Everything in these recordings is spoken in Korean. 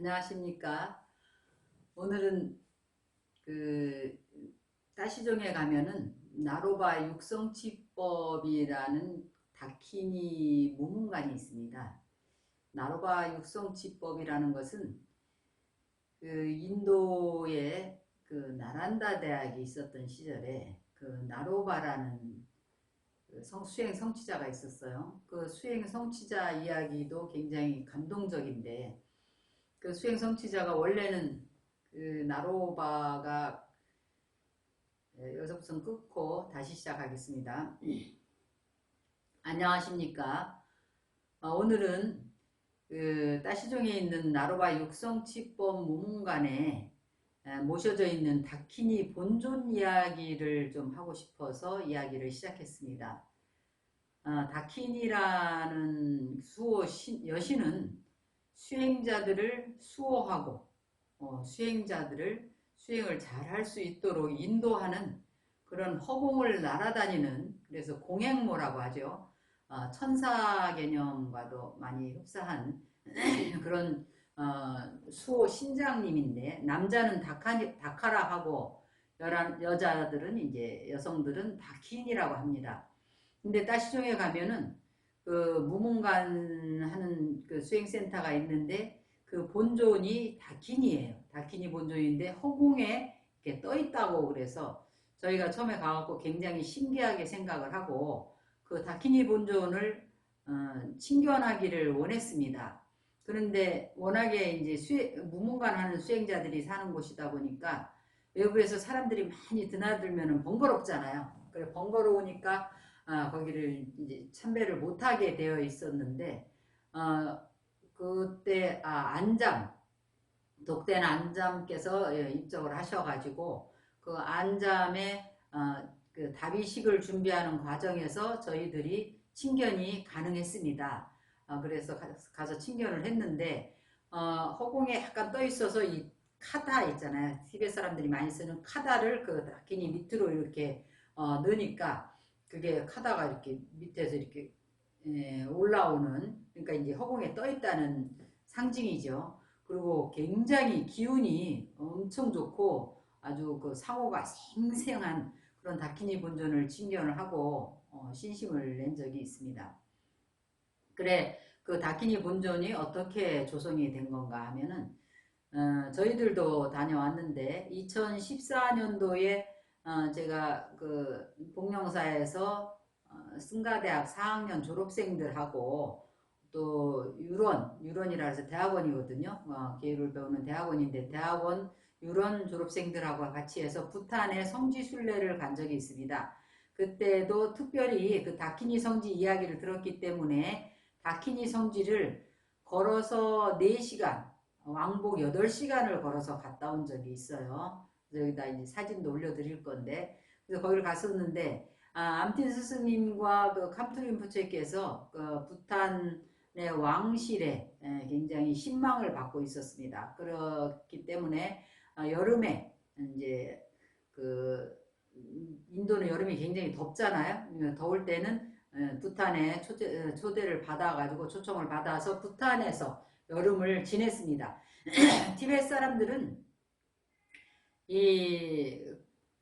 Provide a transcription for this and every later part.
안녕하십니까. 오늘은 그 따시종에 가면은 나로바 육성치법이라는 다키니 무문관이 있습니다. 나로바 육성치법이라는 것은 그 인도에 그 나란다 대학이 있었던 시절에 그 나로바라는 그 성, 수행 성취자가 있었어요. 그 수행 성취자 이야기도 굉장히 감동적인데 그 수행 성취자가 원래는 그 나로바가 예, 여기서부터 끊고 다시 시작하겠습니다. 안녕하십니까. 어, 오늘은 그 따시종에 있는 나로바 육성치법 무문관에 에, 모셔져 있는 다키니 본존 이야기를 좀 하고 싶어서 이야기를 시작했습니다. 어, 다키니라는 수호 신- 여신은 수행자들을 수호하고 어, 수행자들을 수행을 잘 할 수 있도록 인도하는 그런 허공을 날아다니는 그래서 공행모라고 하죠. 어, 천사 개념과도 많이 흡사한 그런 어, 수호 신장님인데 남자는 다카, 다카라하고 여라, 여자들은 이제 여성들은 다킨이라고 합니다. 근데 따시종에 가면은 그 무문관 하는 그 수행센터가 있는데 그 본존이 다킨이에요. 다킨이 본존인데 허공에 이렇게 떠 있다고 그래서 저희가 처음에 가갖고 굉장히 신기하게 생각을 하고 그 다키니 본존을 어, 친견하기를 원했습니다. 그런데 워낙에 이제 수행, 무문관 하는 수행자들이 사는 곳이다 보니까 외부에서 사람들이 많이 드나들면 번거롭잖아요. 그래 번거로우니까 아, 거기를 이제 참배를 못하게 되어 있었는데 어, 그때 아, 안잠 독된 안잠께서 예, 입적을 하셔가지고 그 안잠의 어, 그 다비식을 준비하는 과정에서 저희들이 친견이 가능했습니다. 어, 그래서 가, 가서 친견을 했는데 어, 허공에 약간 떠 있어서 이 카다 있잖아요. 티베트 사람들이 많이 쓰는 카다를 그 다키니 밑으로 이렇게 어, 넣으니까 그게 카다가 이렇게 밑에서 이렇게 예, 올라오는 그러니까 이제 허공에 떠 있다는 상징이죠. 그리고 굉장히 기운이 엄청 좋고 아주 그 상호가 생생한 그런 다키니 본전을 친견을 하고 어, 신심을 낸 적이 있습니다. 그래 그 다키니 본전이 어떻게 조성이 된 건가 하면은 어, 저희들도 다녀왔는데 2014년도에 어, 제가 그 복령사에서 어, 승가대학 4학년 졸업생들하고 또 유론, 유론이라 해서 대학원이거든요. 어, 기회를 배우는 대학원인데 대학원 유론 졸업생들하고 같이 해서 부탄의 성지 순례를 간 적이 있습니다. 그때도 특별히 그 다키니 성지 이야기를 들었기 때문에 다키니 성지를 걸어서 4시간, 왕복 8시간을 걸어서 갔다 온 적이 있어요. 여기다 이제 사진도 올려드릴 건데 그래서 거기를 갔었는데 아, 암틴 스승님과 그 캄투린 부처께서 그 부탄의 왕실에 에, 굉장히 신망을 받고 있었습니다. 그렇기 때문에 아, 여름에 이제 그 인도는 여름이 굉장히 덥잖아요. 더울 때는 에, 부탄에 초대, 초대를 받아가지고 초청을 받아서 부탄에서 여름을 지냈습니다. 티베트 사람들은 이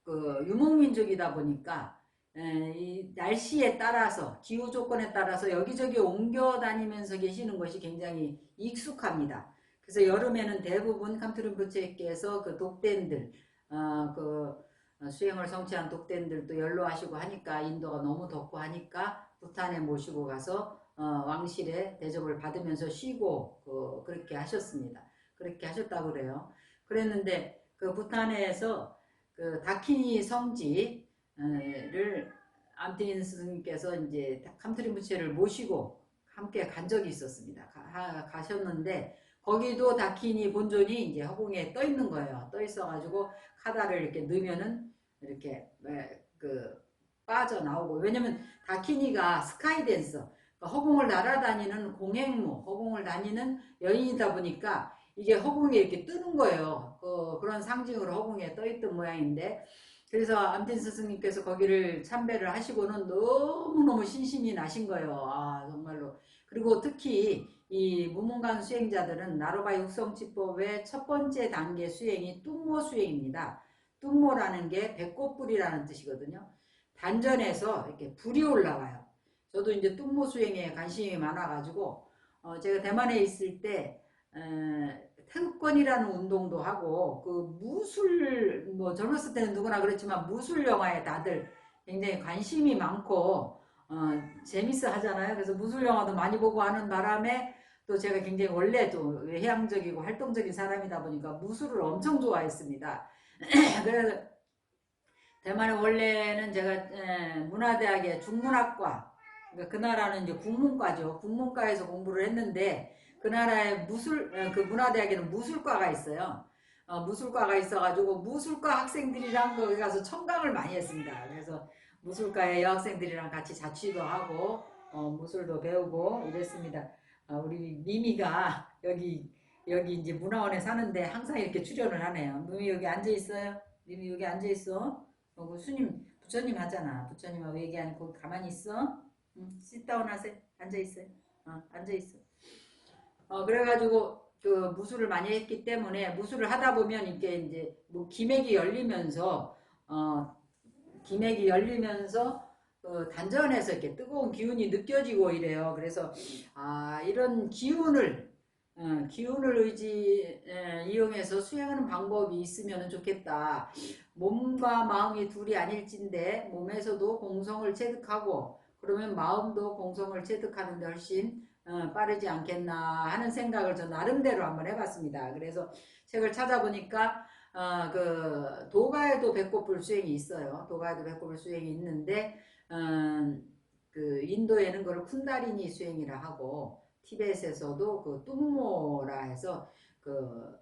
그 유목민족이다 보니까 에, 이 날씨에 따라서 기후 조건에 따라서 여기저기 옮겨 다니면서 계시는 것이 굉장히 익숙합니다. 그래서 여름에는 대부분 캄트림부체께서 그 독된들 어, 그 수행을 성취한 독된들도 연로하시고 하니까 인도가 너무 덥고 하니까 부탄에 모시고 가서 어, 왕실에 대접을 받으면서 쉬고 그, 그렇게 하셨습니다. 그렇게 하셨다고 그래요. 그랬는데 그 부탄에서 그 다키니 성지를 암틴 스님께서 이제 캄트린 부체를 모시고 함께 간 적이 있었습니다. 가, 가셨는데 거기도 다키니 본존이 이제 허공에 떠 있는 거예요. 떠 있어가지고 카다를 이렇게 넣으면은 이렇게 그 빠져 나오고 왜냐면 다키니가 스카이 댄서 그러니까 허공을 날아다니는 공행모 허공을 다니는 여인이다 보니까 이게 허공에 이렇게 뜨는 거예요. 그, 그런 상징으로 허공에 떠있던 모양인데 그래서 암틴 스승님께서 거기를 참배를 하시고는 너무너무 신심이 나신 거예요. 아 정말로. 그리고 특히 이 무문관 수행자들은 나로바 육성치법의 첫 번째 단계 수행이 뚱모 수행입니다. 뚱모라는 게 배꼽불이라는 뜻이거든요. 단전에서 이렇게 불이 올라와요. 저도 이제 뚱모 수행에 관심이 많아가지고 어, 제가 대만에 있을 때 에, 태극권이라는 운동도 하고 그 무술 뭐 젊었을 때는 누구나 그렇지만 무술 영화에 다들 굉장히 관심이 많고 어, 재밌어 하잖아요. 그래서 무술 영화도 많이 보고 하는 바람에 또 제가 굉장히 원래 또 외향적이고 활동적인 사람이다 보니까 무술을 엄청 좋아했습니다. 그래서 대만에 원래는 제가 에, 문화대학의 중문학과 그러니까 그 나라는 이제 국문과죠. 국문과에서 공부를 했는데 그 나라에 무술 에, 그 문화대학에는 무술과가 있어요. 어, 무술과가 있어가지고 무술과 학생들이랑 거기 가서 청강을 많이 했습니다. 그래서 무술과의 여학생들이랑 같이 자취도 하고 어, 무술도 배우고 이랬습니다. 어, 우리 미미가 여기 여기 이제 문화원에 사는데 항상 이렇게 출연을 하네요. 미미 여기 앉아 있어요. 미미 여기 앉아 있어. 어, 그 스님 부처님 하잖아. 부처님하고 얘기하니 거기 가만히 있어. 응, sit-down 하세요. 앉아 있어요. 어, 앉아 있어. 어, 그래가지고 그 무술을 많이 했기 때문에 무술을 하다 보면 이게 이제 뭐 기맥이 열리면서 어, 기맥이 열리면서 어, 단전에서 이렇게 뜨거운 기운이 느껴지고 이래요. 그래서 아 이런 기운을 어, 기운을 의지 에, 이용해서 수행하는 방법이 있으면 좋겠다. 몸과 마음이 둘이 아닐진데 몸에서도 공성을 체득하고 그러면 마음도 공성을 체득하는데 훨씬 어, 빠르지 않겠나 하는 생각을 저 나름대로 한번 해봤습니다. 그래서 책을 찾아보니까 어, 그 도가에도 배꼽불 수행이 있어요. 도가에도 배꼽불 수행이 있는데 어, 그 인도에는 그걸 쿤다리니 수행이라 하고 티벳에서도 그 뚱모라 해서 그,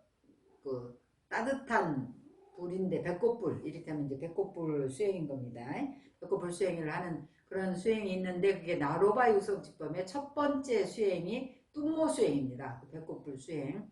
그 따뜻한 불인데 배꼽불 이를테면 이제 배꼽불 수행인 겁니다. 배꼽불 수행을 하는 그런 수행이 있는데 그게 나로바 유성 직범의 첫 번째 수행이 뚱모 수행입니다. 그 배꼽불 수행.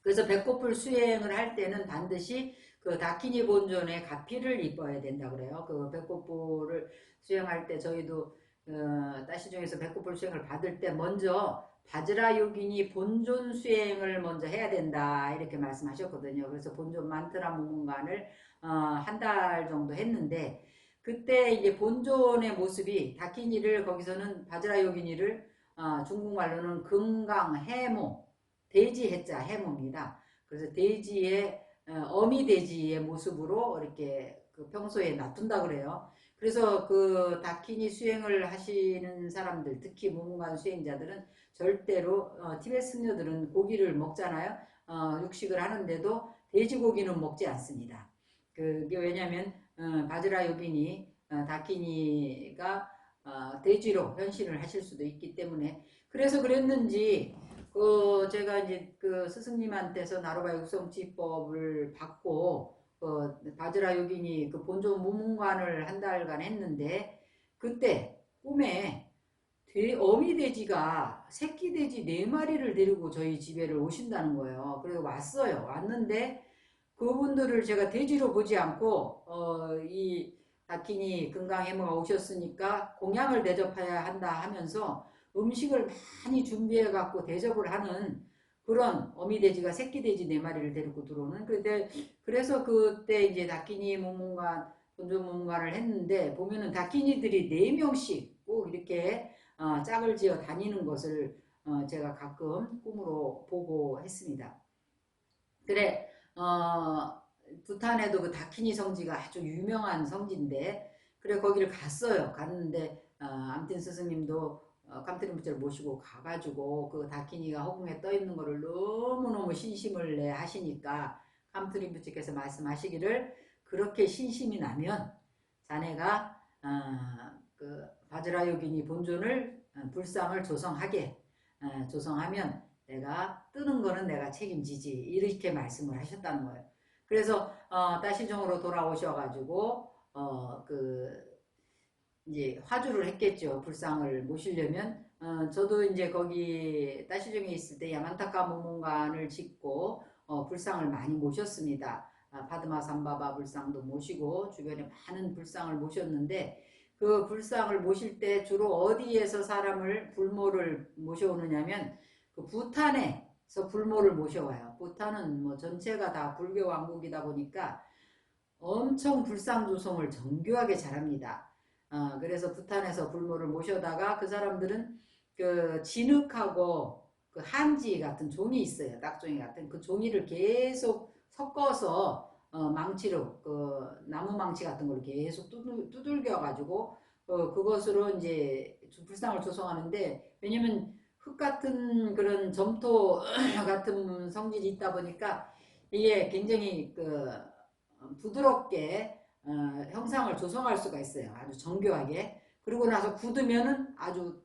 그래서 배꼽불 수행을 할 때는 반드시 그 다키니 본존의 가피를 입어야 된다 그래요. 그 배꼽불을 수행할 때 저희도 어, 따시 중에서 배꼽불 수행을 받을 때 먼저 바즈라 요긴이 본존 수행을 먼저 해야 된다 이렇게 말씀하셨거든요. 그래서 본존 만트라 무문관을 어, 한 달 정도 했는데 그때 이제 본존의 모습이 다키니를 거기서는 바즈라 요기니를 어, 중국말로는 금강 해모 돼지 해자 해모입니다. 그래서 돼지의 어, 어미 돼지의 모습으로 이렇게 그 평소에 놔둔다 그래요. 그래서 그 다키니 수행을 하시는 사람들, 특히 무문관 수행자들은 절대로 어, 티베트 승려들은 고기를 먹잖아요. 어, 육식을 하는데도 돼지고기는 먹지 않습니다. 그게 왜냐하면 어, 바즈라 요긴이 어, 다키니가 어, 돼지로 현신을 하실 수도 있기 때문에 그래서 그랬는지 그 제가 이제 그 스승님한테서 나로바 육성치법을 받고 그 바즈라 요긴이 그 본존 무문관을 한 달간 했는데 그때 꿈에 돼, 어미 돼지가 새끼 돼지 네 마리를 데리고 저희 집에를 오신다는 거예요. 그리고 왔어요. 왔는데 그분들을 제가 돼지로 보지 않고 어, 이 다키니 금강해머가 오셨으니까 공양을 대접해야 한다 하면서 음식을 많이 준비해 갖고 대접을 하는 그런 어미돼지가 새끼돼지 네 마리를 데리고 들어오는 그때 그래서 그때 이제 다키니 무문관 본존 무문관을 했는데 보면은 다키니들이 네 명씩 꼭 이렇게 어, 짝을 지어 다니는 것을 어, 제가 가끔 꿈으로 보고 했습니다. 그래 어, 부탄에도 그 다키니 성지가 아주 유명한 성지인데 그래 거기를 갔어요. 갔는데 어, 암튼 스승님도 어, 깜트리 무자를 모시고 가가지고 그 다키니가 허공에 떠 있는 거를 너무너무 신심을 내 하시니까 깜트리 무자께서 말씀하시기를 그렇게 신심이 나면 자네가 어, 그 바즈라 요긴이 본존을 어, 불상을 조성하게 어, 조성하면 내가 뜨는 거는 내가 책임지지 이렇게 말씀을 하셨다는 거예요. 그래서 어, 따시종으로 돌아오셔가지고 어, 그 이제 화주를 했겠죠. 불상을 모시려면 어, 저도 이제 거기 따시종에 있을 때 야만타카 모문관을 짓고 어, 불상을 많이 모셨습니다. 아, 파드마 삼바바 불상도 모시고 주변에 많은 불상을 모셨는데 그 불상을 모실 때 주로 어디에서 사람을 불모를 모셔오느냐면 그 부탄에서 불모를 모셔와요. 부탄은 뭐 전체가 다 불교 왕국이다 보니까 엄청 불상 조성을 정교하게 잘합니다. 어, 그래서 부탄에서 불모를 모셔다가 그 사람들은 그 진흙하고 그 한지 같은 종이 있어요. 딱종이 같은 그 종이를 계속 섞어서 어, 망치로 그 나무 망치 같은 걸 계속 두들, 두들겨 가지고 어, 그것으로 이제 불상을 조성하는데 왜냐면 흙 같은 그런 점토 같은 성질이 있다 보니까 이게 굉장히 그 부드럽게 어, 형상을 조성할 수가 있어요. 아주 정교하게. 그리고 나서 굳으면은 아주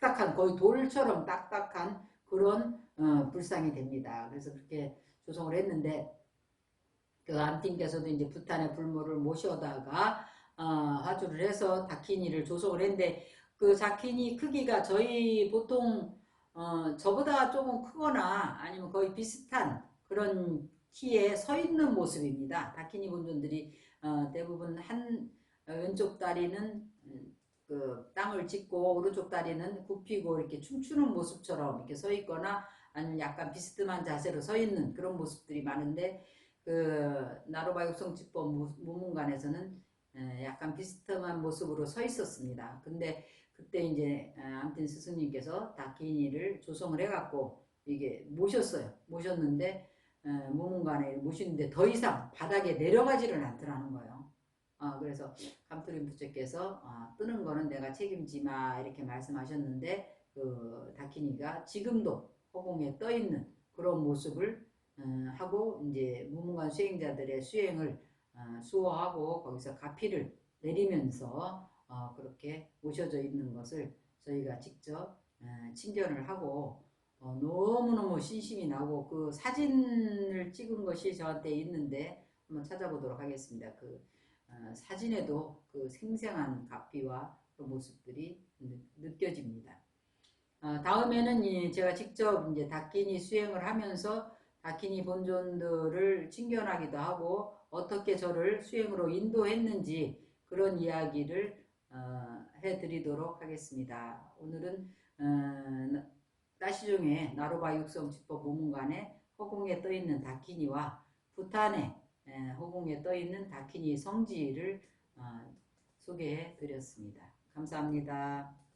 딱딱한 거의 돌처럼 딱딱한 그런 어, 불상이 됩니다. 그래서 그렇게 조성을 했는데 그 암팀께서도 이제 부탄의 불모를 모셔다가 어, 화주를 해서 다키니를 조성을 했는데 그 다키니 크기가 저희 보통 어, 저보다 조금 크거나 아니면 거의 비슷한 그런 키에 서 있는 모습입니다. 다키니 본존들이 어, 대부분 한 어, 왼쪽 다리는 음, 그 땅을 짚고 오른쪽 다리는 굽히고 이렇게 춤추는 모습처럼 이렇게 서 있거나 아니면 약간 비스듬한 자세로 서 있는 그런 모습들이 많은데 그 나로바 육성집법 무문관에서는 약간 비스듬한 모습으로 서 있었습니다. 근데 그때 이제 암튼 스승님께서 다키니를 조성을 해갖고 이게 모셨어요. 모셨는데 무문관에 모시는데 더 이상 바닥에 내려가지를 않더라는 거예요. 어, 그래서 감투림 부처께서 어, 뜨는 거는 내가 책임지마 이렇게 말씀하셨는데 그 다키니가 지금도 허공에 떠 있는 그런 모습을 어, 하고 이제 무문관 수행자들의 수행을 어, 수호하고 거기서 가피를 내리면서 어, 그렇게 모셔져 있는 것을 저희가 직접 어, 친견을 하고 어, 너무너무 신심이 나고 그 사진을 찍은 것이 저한테 있는데 한번 찾아보도록 하겠습니다. 그 어, 사진에도 그 생생한 가피와 그 모습들이 느, 껴집니다 어, 다음에는 제가 직접 이제 다키니 수행을 하면서 다키니 본존들을 친견하기도 하고 어떻게 저를 수행으로 인도했는지 그런 이야기를 어, 해드리도록 하겠습니다. 오늘은 어, 따시종의 나로바 육성지법 보문관에 허공에 떠있는 다키니와 부탄에 허공에 떠있는 다키니 성지를 어, 소개해 드렸습니다. 감사합니다.